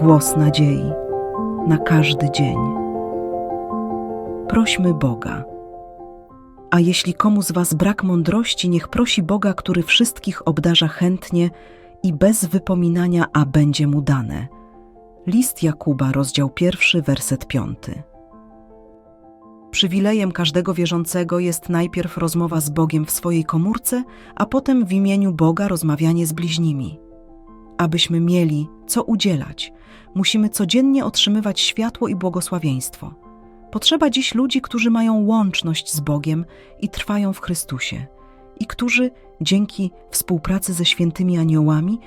głos nadziei na każdy dzień. Prośmy Boga. A jeśli komu z Was brak mądrości, niech prosi Boga, który wszystkich obdarza chętnie i bez wypominania, a będzie mu dane. List Jakuba, rozdział pierwszy, werset piąty. Przywilejem każdego wierzącego jest najpierw rozmowa z Bogiem w swojej komórce, a potem w imieniu Boga rozmawianie z bliźnimi. Abyśmy mieli co udzielać, musimy codziennie otrzymywać światło i błogosławieństwo. Potrzeba dziś ludzi, którzy mają łączność z Bogiem i trwają w Chrystusie, i którzy dzięki współpracy ze świętymi aniołami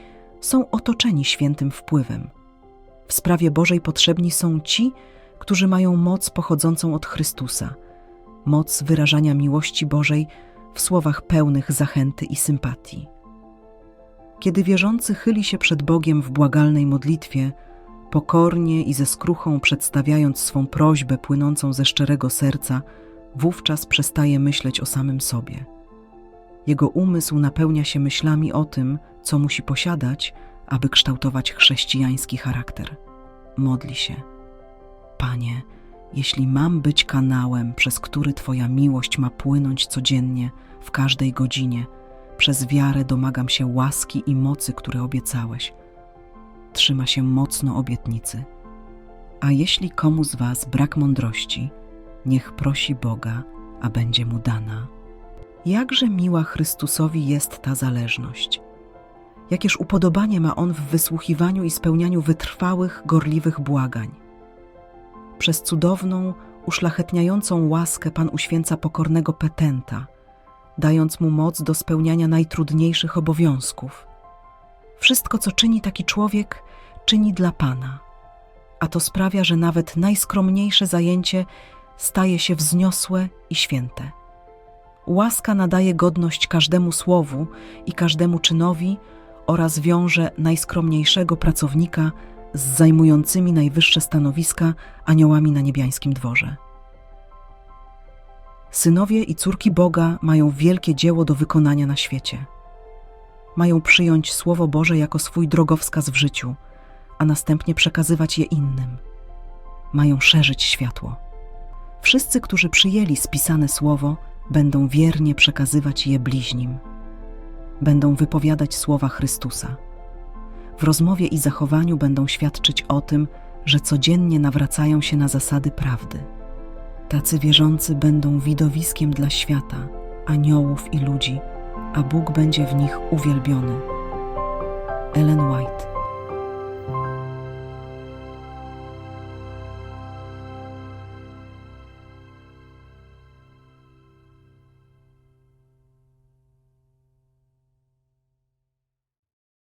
są otoczeni świętym wpływem. W sprawie Bożej potrzebni są ci, którzy mają moc pochodzącą od Chrystusa, moc wyrażania miłości Bożej w słowach pełnych zachęty i sympatii. Kiedy wierzący chyli się przed Bogiem w błagalnej modlitwie, pokornie i ze skruchą przedstawiając swą prośbę płynącą ze szczerego serca, wówczas przestaje myśleć o samym sobie. Jego umysł napełnia się myślami o tym, co musi posiadać, aby kształtować chrześcijański charakter. Modli się. Panie, jeśli mam być kanałem, przez który Twoja miłość ma płynąć codziennie, w każdej godzinie, przez wiarę domagam się łaski i mocy, które obiecałeś. Trzyma się mocno obietnicy. A jeśli komu z Was brak mądrości, niech prosi Boga, a będzie mu dana. Jakże miła Chrystusowi jest ta zależność. Jakież upodobanie ma On w wysłuchiwaniu i spełnianiu wytrwałych, gorliwych błagań. Przez cudowną, uszlachetniającą łaskę Pan uświęca pokornego petenta, dając mu moc do spełniania najtrudniejszych obowiązków. Wszystko, co czyni taki człowiek, czyni dla Pana, a to sprawia, że nawet najskromniejsze zajęcie staje się wzniosłe i święte. Łaska nadaje godność każdemu słowu i każdemu czynowi oraz wiąże najskromniejszego pracownika z zajmującymi najwyższe stanowiska aniołami na niebiańskim dworze. Synowie i córki Boga mają wielkie dzieło do wykonania na świecie. Mają przyjąć Słowo Boże jako swój drogowskaz w życiu, a następnie przekazywać je innym. Mają szerzyć światło. Wszyscy, którzy przyjęli spisane Słowo, będą wiernie przekazywać je bliźnim. Będą wypowiadać słowa Chrystusa. W rozmowie i zachowaniu będą świadczyć o tym, że codziennie nawracają się na zasady prawdy. Tacy wierzący będą widowiskiem dla świata, aniołów i ludzi, a Bóg będzie w nich uwielbiony. Ellen White